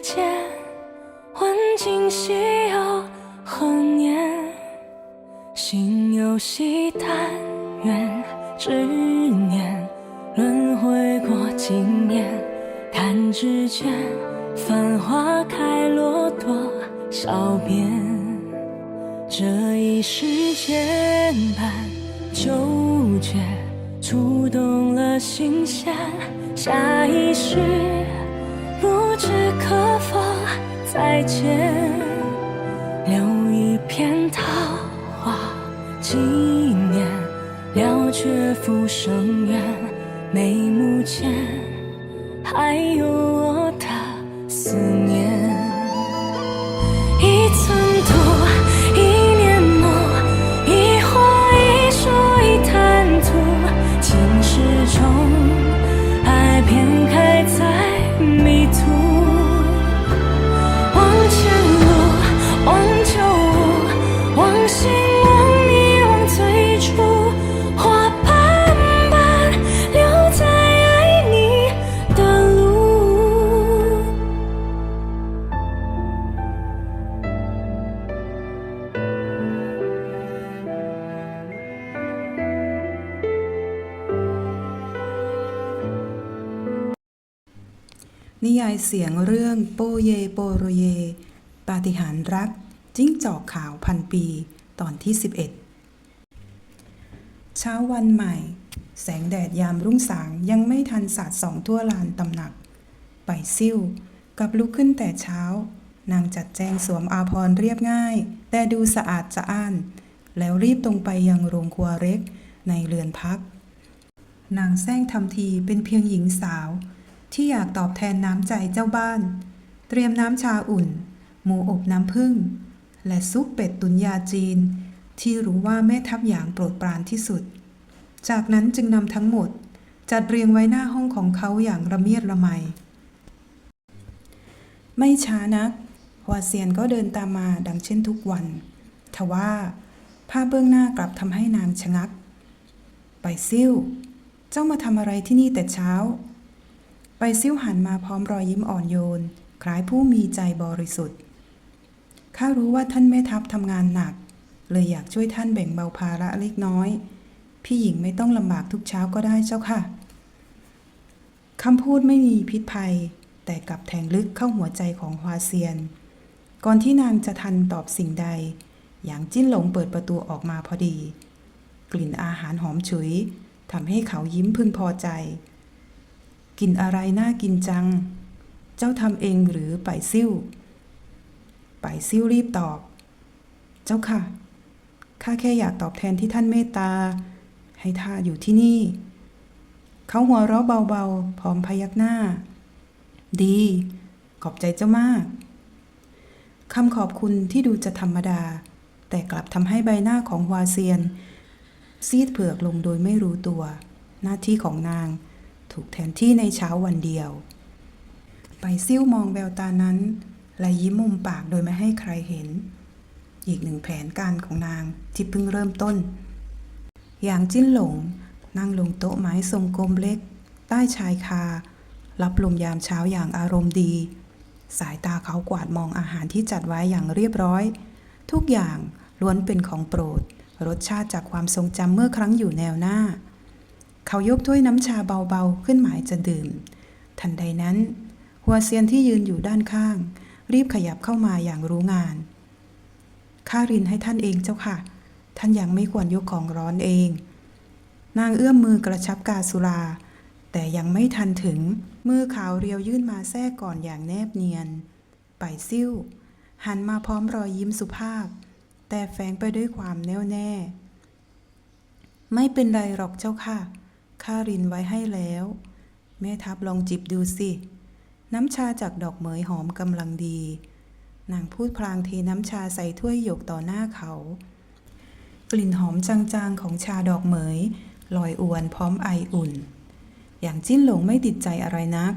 间，问今夕又何年？心有惜，但愿执念轮回过经年，弹指间，繁花开落多少遍？这一世牵绊纠结，触动了心弦。下一世不知可否再见，留一片桃花纪念，了却浮生缘。眉目间还有我的思念。 เสียงเรื่องโปเยโปโรเย ปาฏิหาริย์รัก จิ้งจอกขาวพันปี ตอนที่ 11 เช้าวันใหม่ แสงแดดยามรุ่งสางยังไม่ทันสาดส่องทั่วลานตำหนัก ไปซิ่วกับลุกขึ้นแต่เช้า นางจัดแจงสวมอาภรเรียบง่าย แต่ดูสะอาดสะอ้าน แล้วรีบตรงไปยังโรงครัวเล็กในเรือนพัก นางแซงทำทีเป็นเพียงหญิงสาว ที่อยากตอบแทนน้ำใจเจ้าบ้าน เตรียมน้ำชาอุ่น หมูอบน้ำผึ้งและซุปเป็ดตุนยาจีน ที่รู้ว่าแม่ทัพอย่างโปรดปรานที่สุด จากนั้นจึงนำทั้งหมด จัดเรียงไว้หน้าห้องของเขาอย่างระเมียดระไม ไม่ช้านักวาเซียนก็เดินตามมาดังเช่นทุกวันทว่าภาพเบื้องหน้ากลับทำให้นางชะงัก ไปซิ่ว เจ้ามาทำอะไรที่นี่แต่เช้า ไปซิ่วหันมาพร้อมรอยยิ้มอ่อนโยน คล้ายผู้มีใจบริสุทธิ์ ข้ารู้ว่าท่านแม่ทัพทำงานหนัก เลยอยากช่วยท่านแบ่งเบาภาระเล็กน้อย พี่หญิงไม่ต้องลำบากทุกเช้าก็ได้เจ้าค่ะคำพูดไม่มีพิษภัย แต่กลับแทงลึกเข้าหัวใจของฮวาเซียน ก่อนที่นางจะทันตอบสิ่งใด อย่างจิ้นหลงเปิดประตูออกมาพอดี กลิ่นอาหารหอมฉุยทำให้เขายิ้มพึงพอใจ กินอะไรน่ากินจัง เจ้าทำเองหรือไปซิ่ว ไปซิ่วรีบตอบ เจ้าค่ะ ข้าแค่อยากตอบแทนที่ท่านเมตตา ให้ท่าอยู่ที่นี่ เขาหัวเราะเบาๆ พร้อมพยักหน้า ดี ขอบใจเจ้ามาก คำขอบคุณที่ดูจะธรรมดา แต่กลับทำให้ใบหน้าของวาเซียน ซีดเผือกลงโดยไม่รู้ตัว หน้าที่ของนาง ถูกแทนที่ในเช้าวันเดียว ไปซิ่วมองแววตานั้น และยิ้มมุมปากโดยไม่ให้ใครเห็น อีกหนึ่งแผนการของนางที่เพิ่งเริ่มต้น อย่างจิ้นหลงนั่งลงโต๊ะไม้ทรงกลมเล็ก ใต้ชายคา รับลมยามเช้าอย่างอารมณ์ดี สายตาเขากวาดมองอาหารที่จัดไว้อย่างเรียบร้อย ทุกอย่างล้วนเป็นของโปรด รสชาติจากความทรงจำเมื่อครั้งอยู่แนวหน้า เขายกถ้วยน้ำชาเบาๆ ขึ้นหมายจะดื่ม ทันใดนั้น หัวเซียนที่ยืนอยู่ด้านข้าง รีบขยับเข้ามาอย่างรู้งานข้ารินให้ท่านเองเจ้าค่ะ ท่านยังไม่ควรยกของร้อนเอง นางเอื้อมมือกระชับกาสุราแต่ยังไม่ทันถึง มือขาวเรียวยื่นมาแทรกก่อนอย่างแนบเนียน ไปซิ่ว หันมาพร้อมรอยยิ้มสุภาพ แต่แฝงไปด้วยความแน่วแน่ ไม่เป็นไรหรอกเจ้าค่ะ ข้ารินไว้ให้แล้ว แม่ทัพลองจิบดูสิ น้ำชาจากดอกเหมยหอมกำลังดี นางพูดพลางเทน้ำชาใส่ถ้วยหยกต่อหน้าเขา กลิ่นหอมจางๆของชาดอกเหมยลอยอวนพร้อมไออุ่น อย่างจิ้นหลงไม่ติดใจอะไรนัก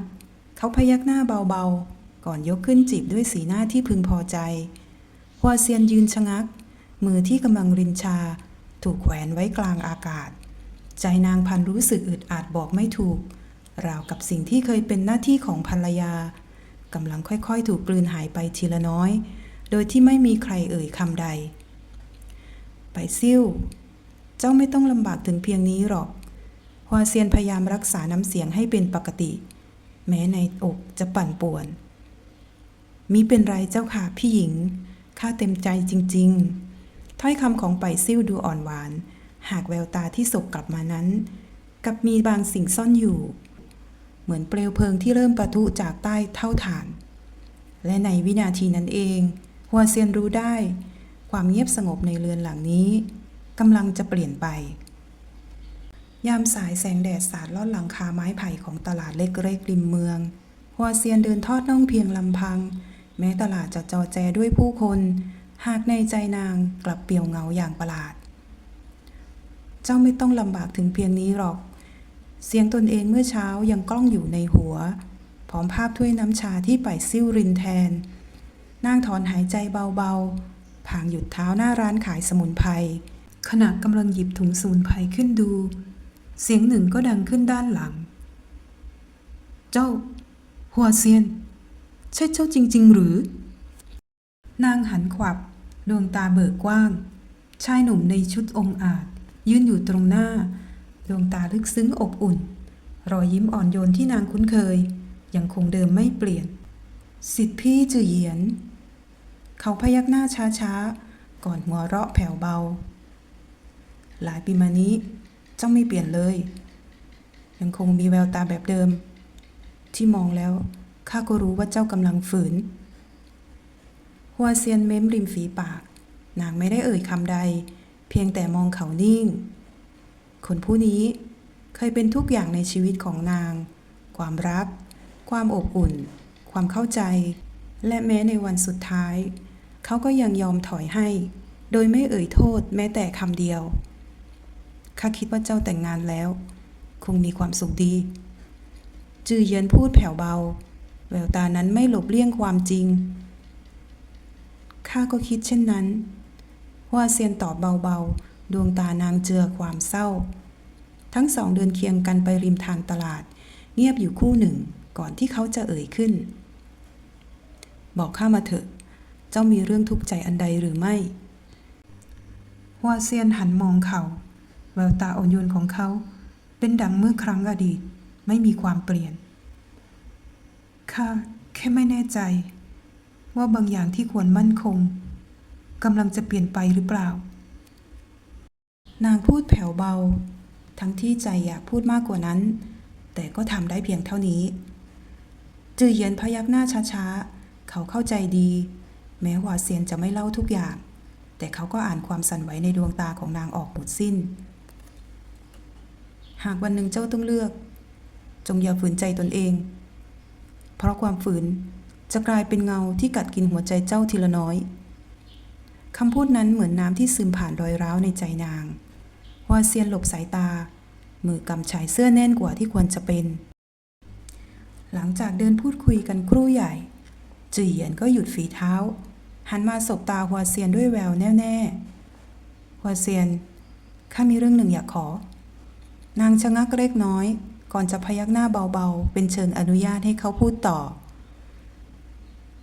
เขาพยักหน้าเบาๆ ก่อนยกขึ้นจิบด้วยสีหน้าที่พึงพอใจฮวาเซียนยืนชะงัก มือที่กำลังรินชาถูกแขวนไว้กลางอากาศ ใจนางพันรู้สึกอึดอัดบอกไม่ถูก ราวกับสิ่งที่เคยเป็นหน้าที่ของภรรยากำลังค่อยๆ ถูกกลืนหายไปทีละน้อย โดยที่ไม่มีใครเอ่ยคำใด ไปซิ่ว เจ้าไม่ต้องลำบากถึงเพียงนี้หรอกฮวาเซียนพยายามรักษาน้ำเสียงให้เป็นปกติ แม้ในอกจะปั่นป่วน มิเป็นไรเจ้าค่ะพี่หญิง ข้าเต็มใจจริง ๆ ถ้อยคำของไปซิ่วดูอ่อนหวาน หากแววตาที่สบกลับมานั้น กับมีบางสิ่งซ่อนอยู่ เหมือนเปลวเพลิงที่เริ่มประทุจากใต้เท่าฐาน และในวินาทีนั้นเองฮัวเซียนรู้ได้ ความเงียบสงบในเรือนหลังนี้กำลังจะเปลี่ยนไป ยามสายแสงแดดสาดลอดหลังคาไม้ไผ่ของตลาดเล็กๆริมเมืองฮัวเซียนเดินทอดน่องเพียงลำพัง แม้ตลาดจะจอแจด้วยผู้คน หากในใจนางกลับเปลี่ยวเงาอย่างประหลาด เจ้าไม่ต้องลำบากถึงเพียงนี้หรอก เสียงตนเองเมื่อเช้ายังกล้องอยู่ในหัวพร้อมภาพถ้วยน้ำชาที่ไปซิ่วรินแทน นางถอนหายใจเบาๆ ผางหยุดเท้าหน้าร้านขายสมุนไพร ขณะกำลังหยิบถุงสมุนไพรขึ้นดู เสียงหนึ่งก็ดังขึ้นด้านหลัง เจ้า หัวเซียน ใช่เจ้าจริง ๆ หรือ นางหันขวับ ดวงตาเบิกกว้าง ชายหนุ่มในชุดองอาจ ยืนอยู่ตรงหน้า ดวงตาลึกซึ้งอบอุ่น รอยยิ้มอ่อนโยนที่นางคุ้นเคย ยังคงเดิมไม่เปลี่ยน สิทธิพี่จือเหยียน เขาพยักหน้าช้าๆ ก่อนหัวเราะแผ่วเบา หลายปีมานี้เจ้าไม่เปลี่ยนเลย ยังคงมีแววตาแบบเดิม ที่มองแล้วข้าก็รู้ว่าเจ้ากำลังฝืนฮัวเซียนเม้มริมฝีปาก นางไม่ได้เอ่ยคำใด พียงแต่มองเขานิ่ง คนผู้นี้เคยเป็นทุกอย่างในชีวิตของนาง ความรัก ความอบอุ่น ความเข้าใจ และแม้ในวันสุดท้าย เขาก็ยังยอมถอยให้ โดยไม่เอ่ยโทษแม้แต่คำเดียว ข้าคิดว่าเจ้าแต่งงานแล้ว คงมีความสุขดี จือเยียนพูดแผ่วเบา แววตานั้นไม่หลบเลี่ยงความจริง ข้าก็คิดเช่นนั้น ว่าเซียนตอบเบาๆ ดวงตานางเจือความเศร้า ทั้งสองเดินเคียงกันไปริมทางตลาด เงียบอยู่คู่หนึ่งก่อนที่เขาจะเอ่ยขึ้น บอกข้ามาเถอะ เจ้ามีเรื่องทุกข์ใจอันใดหรือไม่ฮวเซียนหันมองเขาแววตาอ่อนโยนของเขา เป็นดังเมื่อครั้งอดีตไม่มีความเปลี่ยนข้าแค่ไม่แน่ใจ ว่าบางอย่างที่ควรมั่นคง กำลังจะเปลี่ยนไปหรือเปล่า นางพูดแผ่วเบา ทั้งที่ใจอยากพูดมากกว่านั้น แต่ก็ทำได้เพียงเท่านี้ จือเยียนพยักหน้าช้าๆ เขาเข้าใจดี แม้ว่าเซียนจะไม่เล่าทุกอย่าง แต่เขาก็อ่านความสั่นไหวในดวงตาของนางออกหมดสิ้น หากวันหนึ่งเจ้าต้องเลือก จงอย่าฝืนใจตนเอง เพราะความฝืนจะกลายเป็นเงาที่กัดกินหัวใจเจ้าทีละน้อย คำพูดนั้นเหมือนน้ำที่ซึมผ่านรอยร้าวในใจนางวาเซียนหลบสายตา มือกำชายเสื้อแน่นกว่าที่ควรจะเป็น หลังจากเดินพูดคุยกันครู่ใหญ่ จือเหยียนก็หยุดฝีเท้า หันมาสบตาฮัวเซียนด้วยแววแน่วแน่ฮัวเซียนข้ามีเรื่องหนึ่งอยากขอ นางชะงักเล็กน้อย ก่อนจะพยักหน้าเบาๆ เป็นเชิงอนุญาตให้เขาพูดต่อ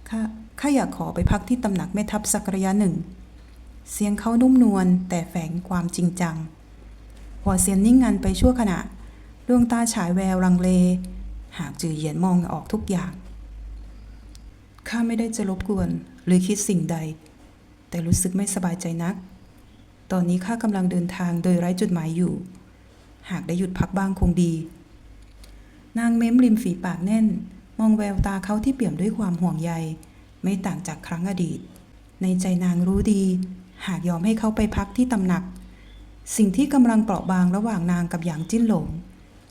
ข้าข้าอยากขอไปพักที่ตำหนักแม่ทัพสักระยะหนึ่ง เสียงเขานุ่มนวลแต่แฝงความจริงจัง หัวเซียนนิ่งงันไปชั่วขณะ ดวงตาฉายแววรังเล หากจือเหยียนมองออกทุกอย่าง ข้าไม่ได้จะรบกวนหรือคิดสิ่งใด แต่รู้สึกไม่สบายใจนัก ตอนนี้ข้ากำลังเดินทางโดยไร้จุดหมายอยู่ หากได้หยุดพักบ้างคงดี นางเม้มริมฝีปากแน่น มองแววตาเขาที่เปี่ยมด้วยความห่วงใย ไม่ต่างจากครั้งอดีต ในใจนางรู้ดี หากยอมให้เขาไปพักที่ตำหนัก สิ่งที่กำลังเปราะบางระหว่างนางกับหยางจิ้นหลง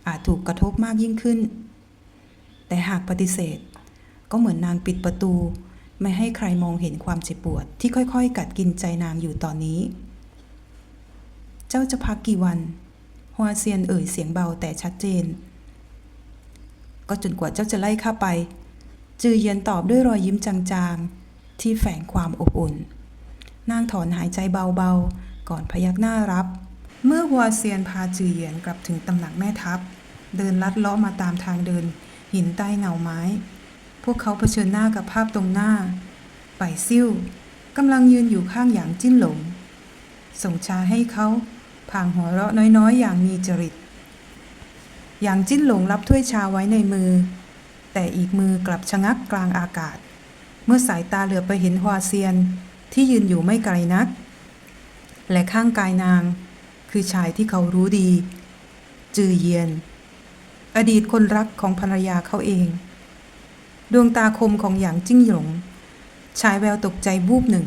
อาจถูกกระทบมากยิ่งขึ้น แต่หากปฏิเสธ ก็เหมือนนางปิดประตู ไม่ให้ใครมองเห็นความเจ็บปวด ที่ค่อยๆ กัดกินใจนางอยู่ตอนนี้ เจ้าจะพักกี่วันฮัวเซียนเอ่ยเสียงเบาแต่ชัดเจน ก็จนกว่าเจ้าจะไล่ข้าไป จือเยียนตอบด้วยรอยยิ้มจางๆ ที่แฝงความอบอุ่น นางถอนหายใจเบาๆ ก่อนพยักหน้ารับ เมื่อหัวเซียนพาจือเหยียนกลับถึงตำหนักแม่ทัพ เดินลัดเลาะมาตามทางเดิน หินใต้เงาไม้ พวกเขาเผชิญหน้ากับภาพตรงหน้า ไปซิ่วกำลังยืนอยู่ข้างหยางจิ้นหลง ส่งชาให้เขาพางหัวเราะน้อยๆ อย่างมีจริต หยางจิ้นหลงรับถ้วยชาไว้ในมือ แต่อีกมือกลับชะงักกลางอากาศ เมื่อสายตาเหลือบไปเห็นฮวาเซียน ที่ยืนอยู่ไม่ไกลนัก และข้างกายนาง คือชายที่เขารู้ดี จือเยียน อดีตคนรักของภรรยาเขาเอง ดวงตาคมของหยางจิ้งหลงชายแววตกใจบูบหนึ่ง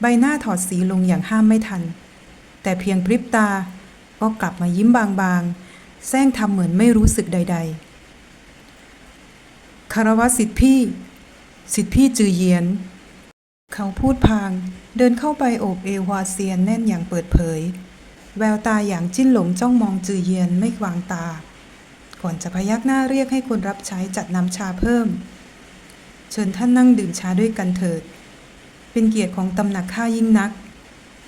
ใบหน้าถอดสีลงอย่างห้ามไม่ทัน แต่เพียงพริบตาก็กลับมายิ้มบางๆแซงทำเหมือนไม่รู้สึกใด ๆคารวะสิทธิพี่ สิทธิพี่จือเยียน เขาพูดพาง เดินเข้าไปโอบเอวฮวาเซียนแน่นอย่างเปิดเผย แววตาอย่างจิ้นหลงจ้องมองจือเยียนไม่วางตา ก่อนจะพยักหน้าเรียกให้คนรับใช้จัดน้ำชาเพิ่ม เชิญท่านนั่งดื่มชาด้วยกันเถิด เป็นเกียรติของตำหนักข้ายิ่งนัก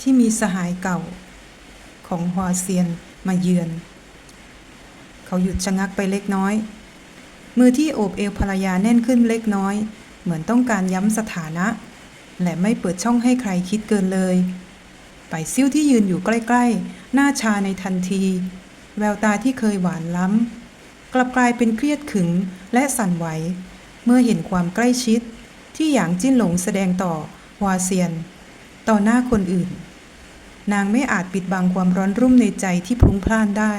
ที่มีสหายเก่า ของฮวาเซียนมาเยือน เขาหยุดชะงักไปเล็กน้อย มือที่โอบเอวภรรยาแน่นขึ้นเล็กน้อย เหมือนต้องการย้ำสถานะ และไม่เปิดช่องให้ใครคิดเกินเลยไปซิ่วที่ยืนอยู่ใกล้ๆ หน้าชาในทันที แววตาที่เคยหวานล้ำ กลับกลายเป็นเครียดขึงและสั่นไหว เมื่อเห็นความใกล้ชิด ที่หยางจิ้นหลงแสดงต่อฮวาเซียน ต่อหน้าคนอื่น นางไม่อาจปิดบังความร้อนรุ่มในใจที่พลุ้งพล่านได้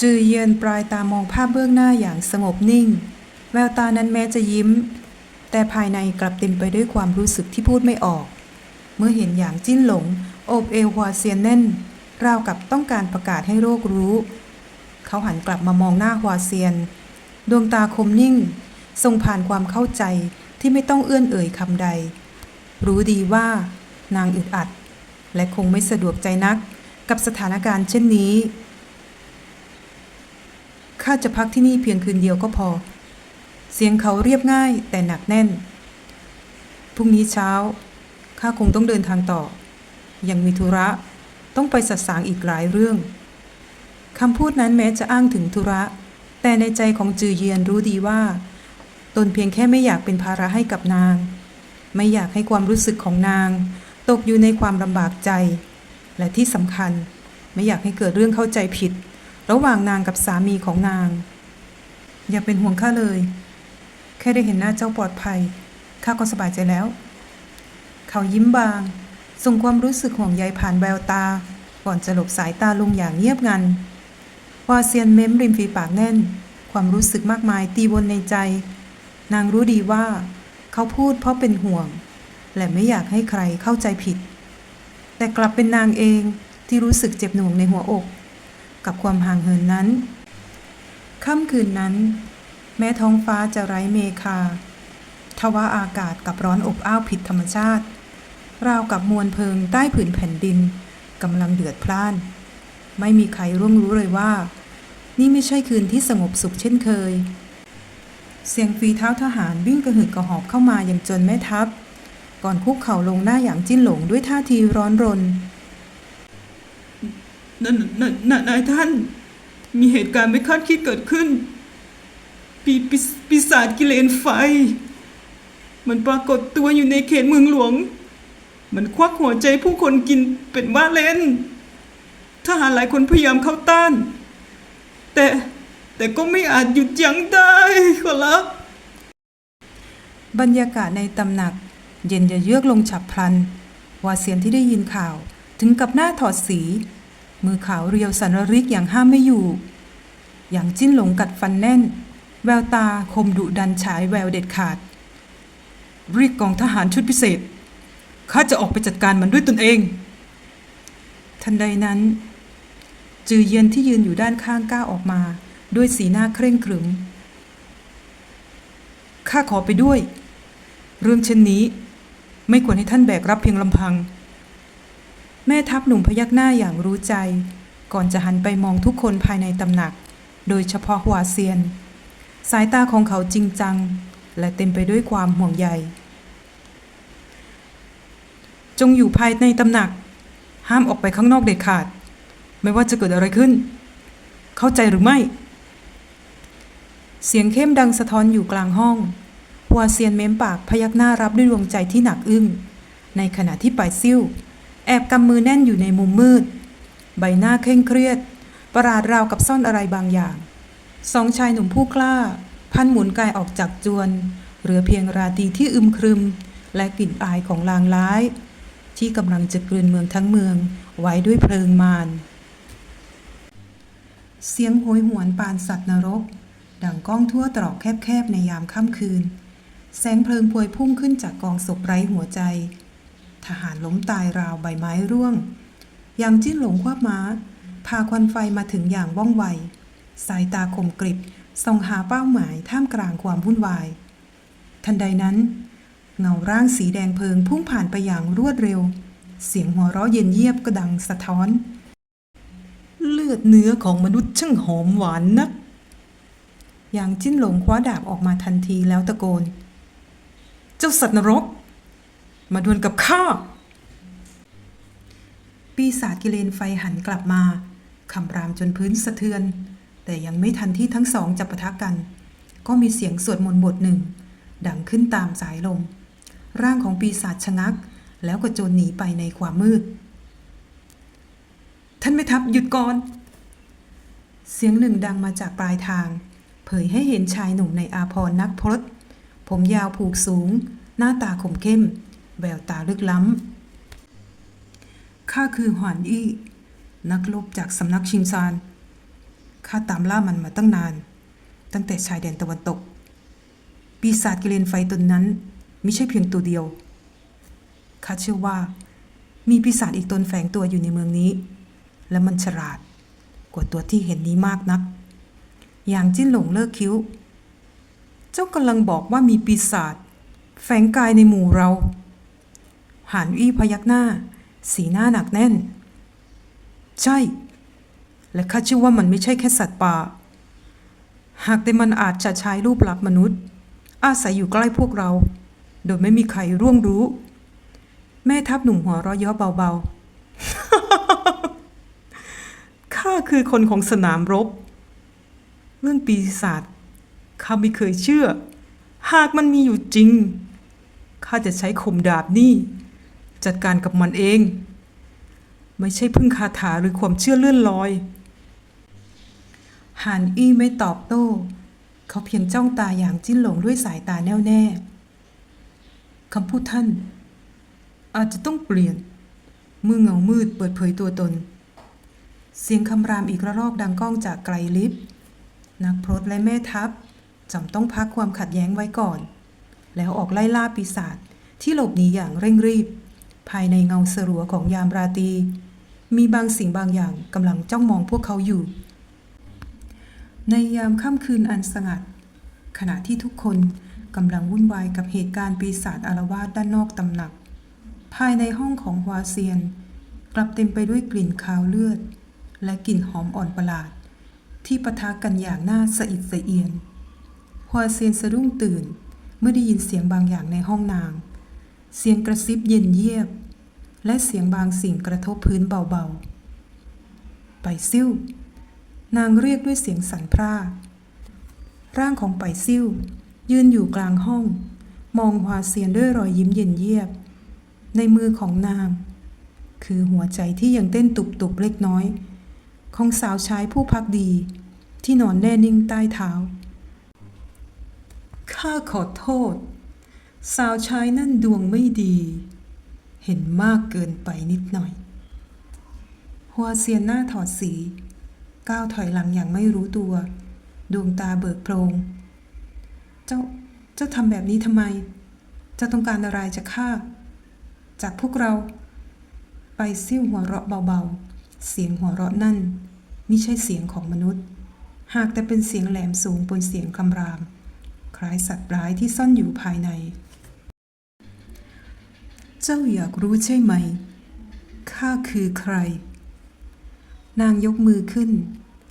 จือเยียนปลายตามองภาพเบื้องหน้าอย่างสงบนิ่ง แววตานั้นแม้จะยิ้ม แต่ภายในกลับเต็มไปด้วยความรู้สึกที่พูดไม่ออก เมื่อเห็นอย่างจิ้นหลง โอบเอวฮวเซียนแน่น ราวกับต้องการประกาศให้โลกรู้ เขาหันกลับมามองหน้าฮวเซียน ดวงตาคมนิ่ง ทรงผ่านความเข้าใจที่ไม่ต้องเอื้อนเอ่ยคำใด รู้ดีว่านางอึดอัด และคงไม่สะดวกใจนักกับสถานการณ์เช่นนี้ ข้าจะพักที่นี่เพียงคืนเดียวก็พอ เสียงเขาเรียบง่ายแต่หนักแน่น พรุ่งนี้เช้า ข้าคงต้องเดินทางต่อ ยังมีธุระ ต้องไปสัตสางอีกหลายเรื่อง คำพูดนั้นแม้จะอ้างถึงธุระ แต่ในใจของจือเยียนรู้ดีว่า ตนเพียงแค่ไม่อยากเป็นภาระให้กับนาง ไม่อยากให้ความรู้สึกของนาง ตกอยู่ในความลำบากใจ และที่สำคัญไม่อยากให้เกิดเรื่องเข้าใจผิด ระหว่างนางกับสามีของนาง อย่าเป็นห่วงข้าเลย แค่ได้เห็นหน้าเจ้าปลอดภัย ข้าก็สบายใจแล้ว เขายิ้มบาง ส่งความรู้สึกห่วงใยผ่านแววตา ก่อนจะหลบสายตาลงอย่างเงียบงันวาเซียนเม้มริมฝีปากแน่น ความรู้สึกมากมายตีวนในใจ นางรู้ดีว่า เขาพูดเพราะเป็นห่วง และไม่อยากให้ใครเข้าใจผิด แต่กลับเป็นนางเองที่รู้สึกเจ็บหน่วงในหัวอก กับความห่างเหินนั้น ค่ำคืนนั้น แม้ท้องฟ้าจะไร้เมฆาทว่าอากาศกับร้อนอบอ้าวผิดธรรมชาติ ราวกับมวลเพลิงใต้ผืนแผ่นดินกำลังเดือดพล่าน ไม่มีใครร่วงรู้เลยว่า นี่ไม่ใช่คืนที่สงบสุขเช่นเคย เสียงฝีเท้าทหารวิ่งกระหึกกระหอบเข้ามาอย่างจนแม่ทัพ ก่อนคุกเข่าลงหน้าอย่างจิ้นหลงด้วยท่าทีร้อนรนนนนนนายท่าน มีเหตุการณ์ไม่คาดคิดเกิดขึ้น ปีปีปีศาจกิเลนไฟ มันปรากฏตัวอยู่ในเขตเมืองหลวง มันควักหัวใจผู้คนกินเป็นว่าเล่นทหารหลายคนพยายามเข้าต้าน แต่แต่ก็ไม่อาจหยุดยั้งได้ขอรับบรรยากาศในตำหนัก เย็นจะเยือกลงฉับพลันวาเซียนที่ได้ยินข่าวถึงกับหน้าถอดสี มือขาวเรียวสันริกอย่างห้ามไม่อยู่ อย่างจิ้นหลงกัดฟันแน่น แววตาคมดุดันฉายแววเด็ดขาด เรียกกองทหารชุดพิเศษ ข้าจะออกไปจัดการมันด้วยตนเอง ทันใดนั้น จือเยียนที่ยืนอยู่ด้านข้างก้าวออกมา ด้วยสีหน้าเคร่งขรึม ข้าขอไปด้วย เรื่องเช่นนี้ ไม่ควรให้ท่านแบกรับเพียงลำพัง แม่ทัพหนุ่มพยักหน้าอย่างรู้ใจ ก่อนจะหันไปมองทุกคนภายในตำหนัก โดยเฉพาะหัวเซียน สายตาของเขาจริงจัง และเต็มไปด้วยความห่วงใย จงอยู่ภายในตำหนัก ห้ามออกไปข้างนอกเด็ดขาด ไม่ว่าจะเกิดอะไรขึ้น เข้าใจหรือไม่ เสียงเข้มดังสะท้อนอยู่กลางห้องหัวเซียนเม้มปากพยักหน้ารับด้วยดวงใจที่หนักอึ้ง ในขณะที่ป่ายซิ่วแอบกำมือแน่นอยู่ในมุมมืด ใบหน้าเคร่งเครียด ประหลาดราวกับซ่อนอะไรบางอย่าง สองชายหนุ่มผู้กล้า พันหมุนกายออกจากจวน เหลือเพียงราตรีที่อึมครึม และกลิ่นอายของลางร้าย ที่กำลังจะกลืนเมืองทั้งเมืองไว้ด้วยเพลิงมารเสียงโหยหวนปานสัตว์นรก ดังก้องทั่วตรอกแคบๆในยามค่ำคืน แสงเพลิงพวยพุ่งขึ้นจากกองศพไร้หัวใจ ทหารล้มตายราวใบไม้ร่วงย่างจิ้นหลงควบม้า พาควันไฟมาถึงอย่างว่องไว สายตาคมกริบส่องหาเป้าหมายท่ามกลางความวุ่นวาย ทันใดนั้น เงาร่างสีแดงเพลิงพุ่งผ่านไปอย่างรวดเร็ว เสียงหัวเราะเย็นเยียบก็ดังสะท้อน เลือดเนื้อของมนุษย์ช่างหอมหวานนักอย่างจิ้นหลงคว้าดาบออกมาทันทีแล้วตะโกน เจ้าสัตว์นรก มาดวลกับข้า ปีศาจกิเลนไฟหันกลับมาคำรามจนพื้นสะเทือน แต่ยังไม่ทันที่ทั้งสองจะปะทะกัน ก็มีเสียงสวดมนต์บทหนึ่ง ดังขึ้นตามสายลม ร่างของปีศาจชะงัก แล้วก็โจรหนีไปในความมืด ท่านไม่ทับหยุดก่อน เสียงหนึ่งดังมาจากปลายทาง เผยให้เห็นชายหนุ่มในอาพรนักพรตผมยาวผูกสูง หน้าตาคมเข้ม แววตาลึกล้ำข้าคือหวานอี้นักลบจากสำนักชิมซาน ข้าตามล่ามันมาตั้งนาน ตั้งแต่ชายแดนตะวันตก ปีศาจกิเลนไฟตนนั้นไม่ใช่เพียงตัวเดียว ข้าเชื่อว่า มีปีศาจอีกตนแฝงตัวอยู่ในเมืองนี้ และมันฉลาดกว่าตัวที่เห็นนี้มากนัก อย่างจิ้นหลงเลิกคิ้ว เจ้ากำลังบอกว่ามีปีศาจแฝงกายในหมู่เรา หานอี้พยักหน้า สีหน้าหนักแน่น ใช่ และข้าเชื่อว่ามันไม่ใช่แค่สัตว์ป่า หากแต่มันอาจจะใช้รูปลักษณ์มนุษย์ อาศัยอยู่ใกล้พวกเรา โดยไม่มีใครร่วงรู้ แม่ทัพหนุ่มหัวเราะเยาะเบาๆ ข้าคือคนของสนามรบ เรื่องปีศาจข้าไม่เคยเชื่อ หากมันมีอยู่จริง ข้าจะใช้คมดาบนี่ จัดการกับมันเอง ไม่ใช่พึ่งคาถาหรือความเชื่อเลื่อนลอย หานอี้ไม่ตอบโต้ เขาเพียงจ้องตาอย่างจิ้นหลงด้วยสายตาแน่วแน่คำพูดท่าน อาจจะต้องเปลี่ยน มือเงามืดเปิดเผยตัวตน เสียงคำรามอีกระลอกดังก้องจากไกลลิฟต์นักพรตและแม่ทัพจำต้องพักความขัดแย้งไว้ก่อน แล้วออกไล่ล่าปีศาจที่หลบหนีอย่างเร่งรีบ ภายในเงาสรัวของยามราตรีมีบางสิ่งบางอย่างกำลังจ้องมองพวกเขาอยู่ ในยามค่ำคืนอันสงัด ขณะที่ทุกคนกำลังวุ่นวายกับเหตุการณ์ปีศาจอารวาสด้านนอกตำหนัก ภายในห้องของฮวาเซียน กลับเต็มไปด้วยกลิ่นคาวเลือด และกลิ่นหอมอ่อนประหลาด ที่ปะทะกันอย่างน่าสะอิดสะเอียนฮวาเซียนสะดุ้งตื่นเมื่อได้ยินเสียงบางอย่างในห้องนาง เสียงกระซิบเย็นเยียบ และเสียงบางสิ่งกระทบพื้นเบาๆ ไปซิ่ว นางเรียกด้วยเสียงสั่นพร่า ร่างของไปซิ่วยืนอยู่กลางห้อง มองฮวาเซียนด้วยรอยยิ้มเย็นเยียบ ในมือของนาง คือหัวใจที่ยังเต้นตุบๆเล็กน้อย ของสาวใช้ผู้พักดี ที่นอนแน่นิ่งใต้เท้า ข้าขอโทษ สาวใช้นั่นดวงไม่ดี เห็นมากเกินไปนิดหน่อยหัวเซียนหน้าถอดสี ก้าวถอยหลังอย่างไม่รู้ตัว ดวงตาเบิกโพรงเจ้า เจ้าทำแบบนี้ทำไม เจ้าต้องการอะไรจากข้า จากพวกเรา ไปซิ่วหัวเราะเบาๆ เสียงหัวเราะนั่นไมิใช่เสียงของมนุษย์ หากแต่เป็นเสียงแหลมสูงบนเสียงคำราม คล้ายสัตว์ร้ายที่ซ่อนอยู่ภายใน เจ้าอยากรู้ใช่ไหม ข้าคือใคร นางยกมือขึ้น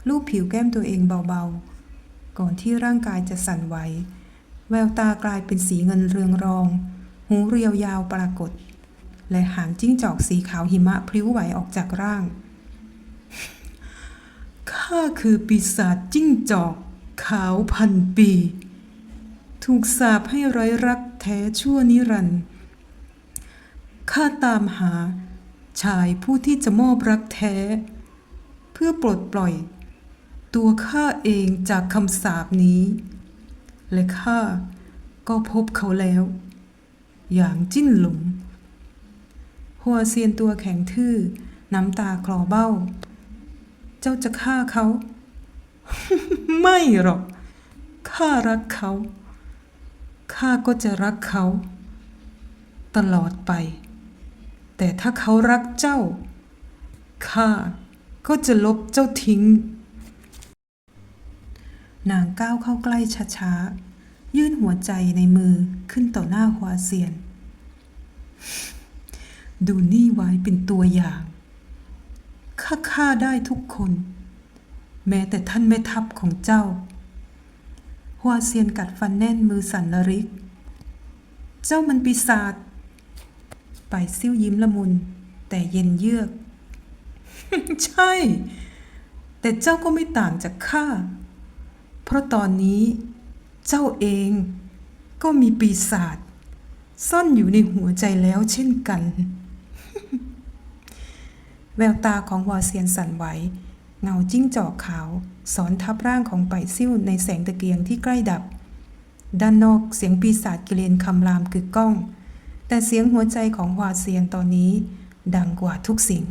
ลูบผิวแก้มตัวเองเบาๆ ก่อนที่ร่างกายจะสั่นไหว แววตากลายเป็นสีเงินเรืองรอง หูเรียวยาวปรากฏ และหางจิ้งจอกสีขาวหิมะพลิ้วไหวออกจากร่าง ข้าคือปีศาจจิ้งจอก ขาวพันปี ถูกสาปให้ไร้รักแท้ชั่วนิรันดร์ข้าตามหาชายผู้ที่จะมอบรักแท้ เพื่อปลดปล่อย ตัวข้าเองจากคำสาปนี้ และข้าก็พบเขาแล้ว อย่างจิ้นหลุมหัวเซียนตัวแข็งทื่อ น้ำตาคลอเบ้า เจ้าจะฆ่าเขา ไม่หรอก ข้ารักเขา ข้าก็จะรักเขา ตลอดไป แต่ถ้าเขารักเจ้า ข้า ก็จะลบเจ้าทิ้ง นางก้าวเข้าใกล้ช้าๆ ยื่นหัวใจในมือขึ้นต่อหน้าฮวาเซียน ดูนี่ไว้เป็นตัวอย่างข้าฆ่าได้ทุกคน แม้แต่ท่านแม่ทัพของเจ้าฮวเซียนกัดฟันแน่นมือสั่นระริก เจ้ามันปีศาจไปซิ่วยิ้มละมุน แต่เย็นเยือก ใช่ แต่เจ้าก็ไม่ต่างจากข้า เพราะตอนนี้เจ้าเองก็มีปีศาจซ่อนอยู่ในหัวใจแล้วเช่นกัน แววตาของวาเซียนสั่นไหว เงาจิ้งจอกขาวสอนทับร่างของไปซิ่วในแสงตะเกียงที่ใกล้ดับ ด้านนอกเสียงปีศาจกิเลนคำรามกึกก้อง แต่เสียงหัวใจของวาเซียนตอนนี้ดังกว่าทุกสิ่ง